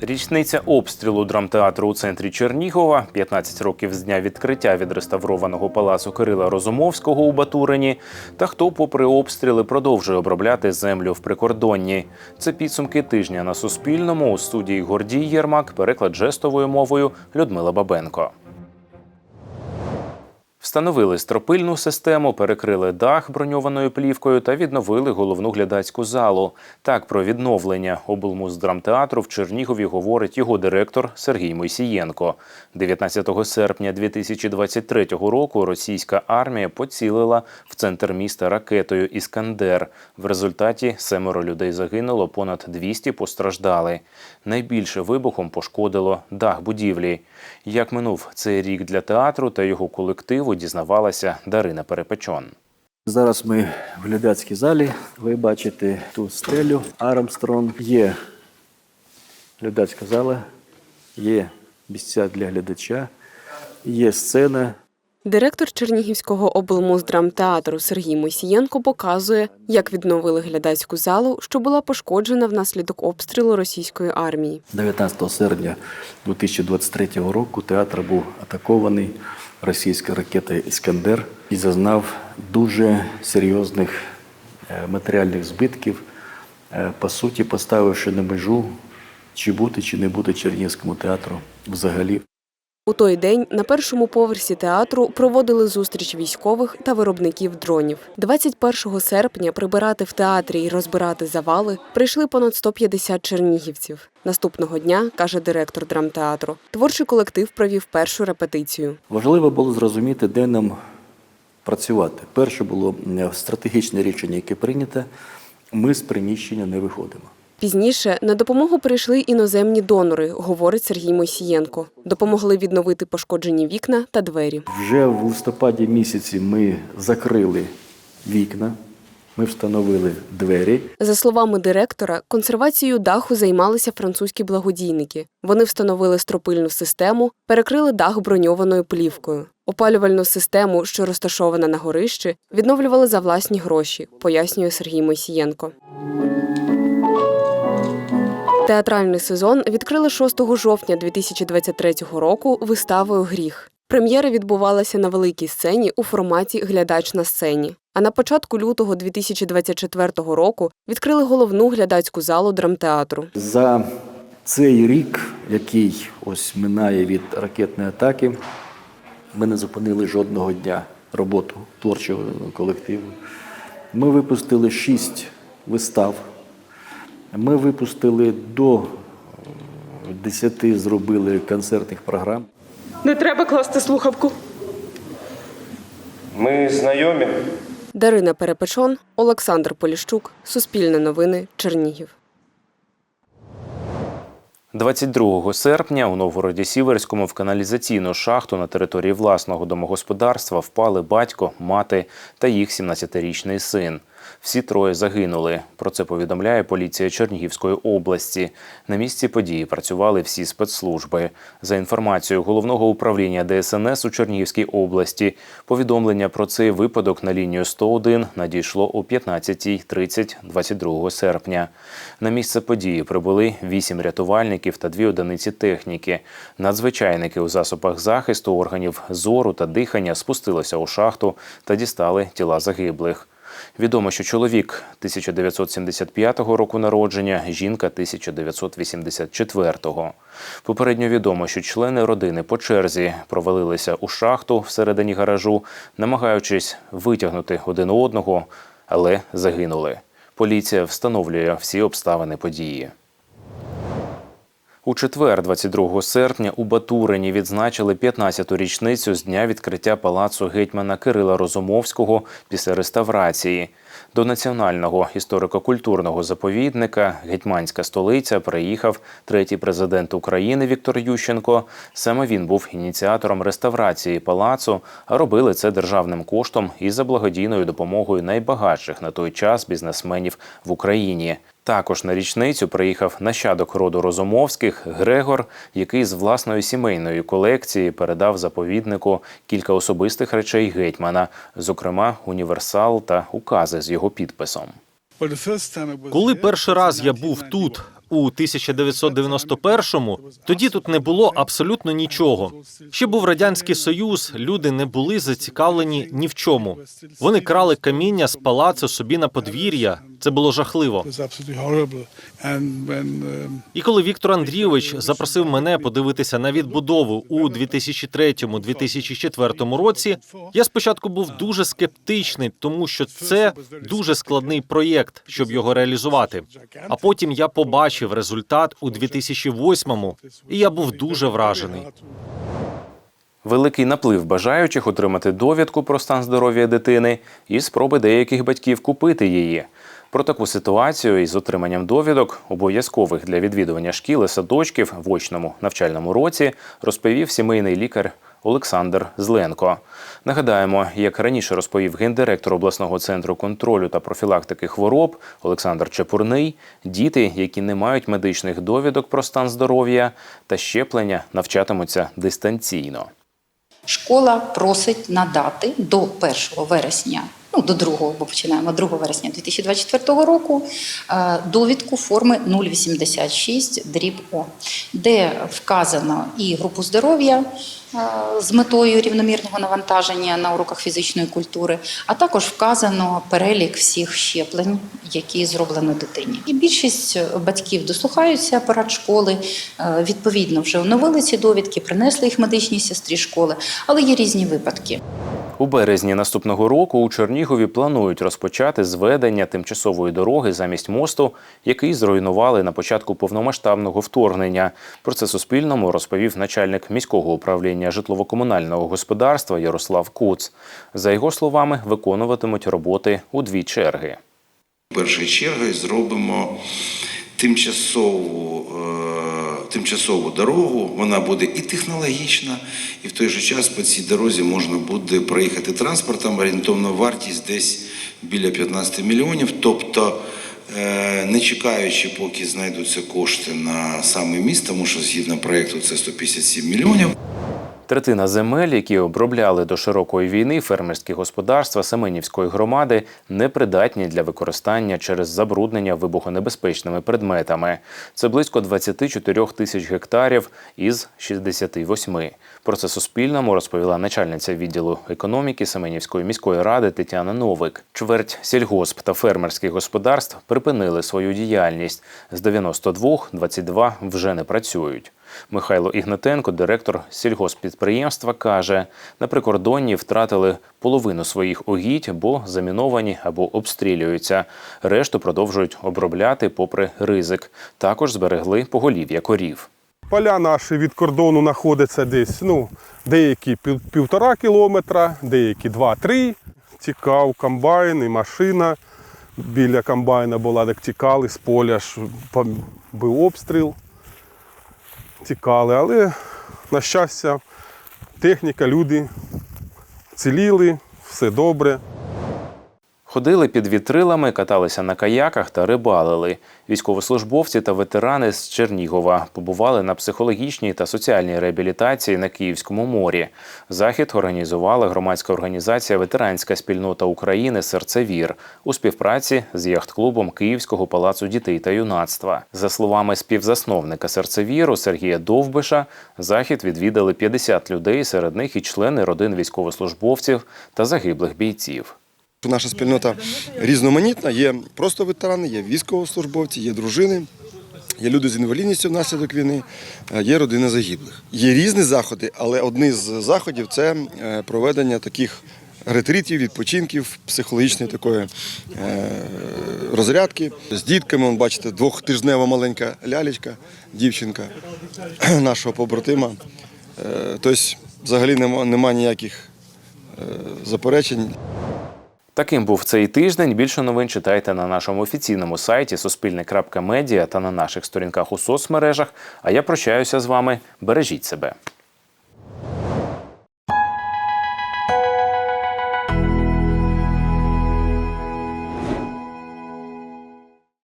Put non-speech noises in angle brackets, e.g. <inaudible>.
Річниця обстрілу драмтеатру у центрі Чернігова, 15 років з дня відкриття відреставрованого палацу Кирила Розумовського у Батурині. Та хто, попри обстріли, продовжує обробляти землю в прикордонні. Це підсумки тижня на Суспільному у студії Гордій Єрмак, переклад жестовою мовою Людмила Бабенко. Встановили стропильну систему, перекрили дах броньованою плівкою та відновили головну глядацьку залу. Так про відновлення облмуздрамтеатру в Чернігові говорить його директор Сергій Мойсієнко. 19 серпня 2023 року російська армія поцілила в центр міста ракетою Іскандер. В результаті семеро людей загинуло, понад 200 постраждали. Найбільше вибухом пошкодило дах будівлі. Як минув цей рік для театру та його колективу, дізнавалася Дарина Перепечон. Зараз ми в глядацькій залі. Ви бачите ту стелю Армстронг. Є глядацька зала, є місця для глядача, є сцена. Директор Чернігівського облмуздрамтеатру Сергій Мойсієнко показує, як відновили глядацьку залу, що була пошкоджена внаслідок обстрілу російської армії. 19 серпня 2023 року театр був атакований російською ракети Іскандер і зазнав дуже серйозних е, матеріальних збитків, е, по суті, поставивши на межу, чи бути, чи не бути Чернігівському театру взагалі. У той день на першому поверсі театру проводили зустріч військових та виробників дронів. 21 серпня прибирати в театрі і розбирати завали прийшли понад 150 чернігівців. Наступного дня, каже директор драмтеатру, творчий колектив провів першу репетицію. Важливо було зрозуміти, де нам працювати. Перше було е, стратегічне рішення, яке прийнято. Ми з приміщення не виходимо. Пізніше на допомогу прийшли іноземні донори, говорить Сергій Мойсієнко. Допомогли відновити пошкоджені вікна та двері. Вже в листопаді місяці ми закрили вікна, ми встановили двері. За словами директора, консервацією даху займалися французькі благодійники. Вони встановили стропильну систему, перекрили дах броньованою плівкою. Опалювальну систему, що розташована на горищі, відновлювали за власні гроші, пояснює Сергій Мойсієнко. Театральний сезон відкрили 6 жовтня 2023 року виставою Гріх. Прем'єра відбувалася на великій сцені у форматі Глядач на сцені. А на початку лютого 2024 року відкрили головну глядацьку залу драмтеатру. За цей рік, який ось минає від ракетної атаки, ми не зупинили жодного дня роботу творчого колективу. Ми випустили шість вистав. Ми випустили до 10 зробили концертних програм. Не треба класти слухавку. Ми знайомі. Дарина Перепечон, Олександр Поліщук, Суспільне новини, Чернігів. 22 серпня у Новгороді Сіверському в каналізаційну шахту на території власного домогосподарства впали батько, мати та їх 17-річний син. Всі троє загинули. Про це повідомляє поліція Чернігівської області. На місці події працювали всі спецслужби. За інформацією головного управління ДСНС у Чернігівській області, повідомлення про цей випадок на лінію 101 надійшло о 15.30 22 серпня. На місце події прибули вісім рятувальників та дві одиниці техніки. Надзвичайники у засобах захисту органів зору та дихання спустилися у шахту та дістали тіла загиблих. Відомо, що чоловік 1975 року народження, жінка 1984. Попередньо відомо, що члени родини по черзі провалилися у шахту всередині гаражу, намагаючись витягнути один одного, але загинули. Поліція встановлює всі обставини події. У четвер, 22 серпня, у Батурині відзначили 15-ту річницю з дня відкриття палацу гетьмана Кирила Розумовського після реставрації. До національного історико-культурного заповідника Гетьманська столиця приїхав третій президент України Віктор Ющенко. Саме він був ініціатором реставрації палацу, а робили це державним коштом і за благодійною допомогою найбагатших на той час бізнесменів в Україні. Також на річницю приїхав нащадок роду Розумовських Грегор, який з власної сімейної колекції передав заповіднику кілька особистих речей гетьмана, зокрема універсал та укази з його підписом. Коли перший раз я був тут, у 1991-му, тоді тут не було абсолютно нічого. Ще був радянський союз. Люди не були зацікавлені ні в чому. Вони крали каміння з палацу собі на подвір'я. Це було жахливо. um, І коли Віктор Андрійович запросив мене подивитися на відбудову у 2003-2004 році, я спочатку був дуже скептичний, тому що це дуже складний проєкт, щоб його реалізувати. А потім я побачив результат у 2008-му, і я був дуже вражений. Великий наплив бажаючих отримати довідку про стан здоров'я дитини і спроби деяких батьків купити її. Про таку ситуацію із отриманням довідок, обов'язкових для відвідування шкіл і садочків в очному навчальному році, розповів сімейний лікар Олександр Зленко. Нагадаємо, як раніше розповів гендиректор обласного центру контролю та профілактики хвороб Олександр Чепурний, діти, які не мають медичних довідок про стан здоров'я та щеплення, навчатимуться дистанційно. Школа просить надати до 1 вересня, ну до 2, бо починаємо 2 вересня 2024 року, е, довідку форми 086 дріб О, де вказано і групу здоров'я е, з метою рівномірного навантаження на уроках фізичної культури, а також вказано перелік всіх щеплень, які зроблено дитині. І більшість батьків дослухаються апарат школи, е, відповідно вже оновили ці довідки, принесли їх медичній сестрі школи, але є різні випадки. У березні наступного року у Чернігові планують розпочати зведення тимчасової дороги замість мосту, який зруйнували на початку повномасштабного вторгнення. Про це Суспільному розповів начальник міського управління житлово-комунального господарства Ярослав Куц. За його словами, виконуватимуть роботи у дві черги. Першою чергою зробимо тимчасову, е, тимчасову дорогу. Вона буде і технологічна, і в той же час по цій дорозі можна буде проїхати транспортом. Орієнтовна вартість десь біля 15 мільйонів. Тобто, е, не чекаючи, поки знайдуться кошти на саме міст, тому що згідно проєкту це 157 мільйонів. Третина земель, які обробляли до широкої війни фермерські господарства Семенівської громади, непридатні для використання через забруднення вибухонебезпечними предметами. Це близько 24 тисяч гектарів із 68. Про це Суспільному розповіла начальниця відділу економіки Семенівської міської ради Тетяна Новик. Чверть сільгосп та фермерських господарств припинили свою діяльність. З 92 22 вже не працюють. Михайло Ігнатенко, директор сільгоспідприємства, каже, на прикордонні втратили половину своїх угідь, бо заміновані або обстрілюються. Решту продовжують обробляти попри ризик. Також зберегли поголів'я корів. Поля наші від кордону знаходяться десь, ну, деякі пів, півтора кілометра, деякі два-три. Тікав комбайн і машина. Біля комбайна була, так тікали з поля, ж був обстріл. Тікали, але, на щастя, техніка, люди ціліли, все добре. Ходили під вітрилами, каталися на каяках та рибалили. Військовослужбовці та ветерани з Чернігова побували на психологічній та соціальній реабілітації на Київському морі. Захід організувала громадська організація Ветеранська спільнота України Серцевір у співпраці з яхт-клубом Київського палацу дітей та юнацтва. За словами співзасновника серцевіру Сергія Довбиша, захід відвідали 50 людей, серед них і члени родин військовослужбовців та загиблих бійців. Наша спільнота різноманітна. Є просто ветерани, є військовослужбовці, є дружини, є люди з інвалідністю внаслідок війни, е, є родини загиблих. Є різні заходи, але одні з заходів це е, проведення таких ретритів, відпочинків, психологічної такої е, розрядки. З дітками, бачите, двохтижнева маленька лялечка, дівчинка <clears throat> нашого побратима. Тобто, взагалі нема, нема ніяких заперечень. Таким був цей тиждень. Більше новин читайте на нашому офіційному сайті Суспільне.Медіа та на наших сторінках у соцмережах. А я прощаюся з вами. Бережіть себе.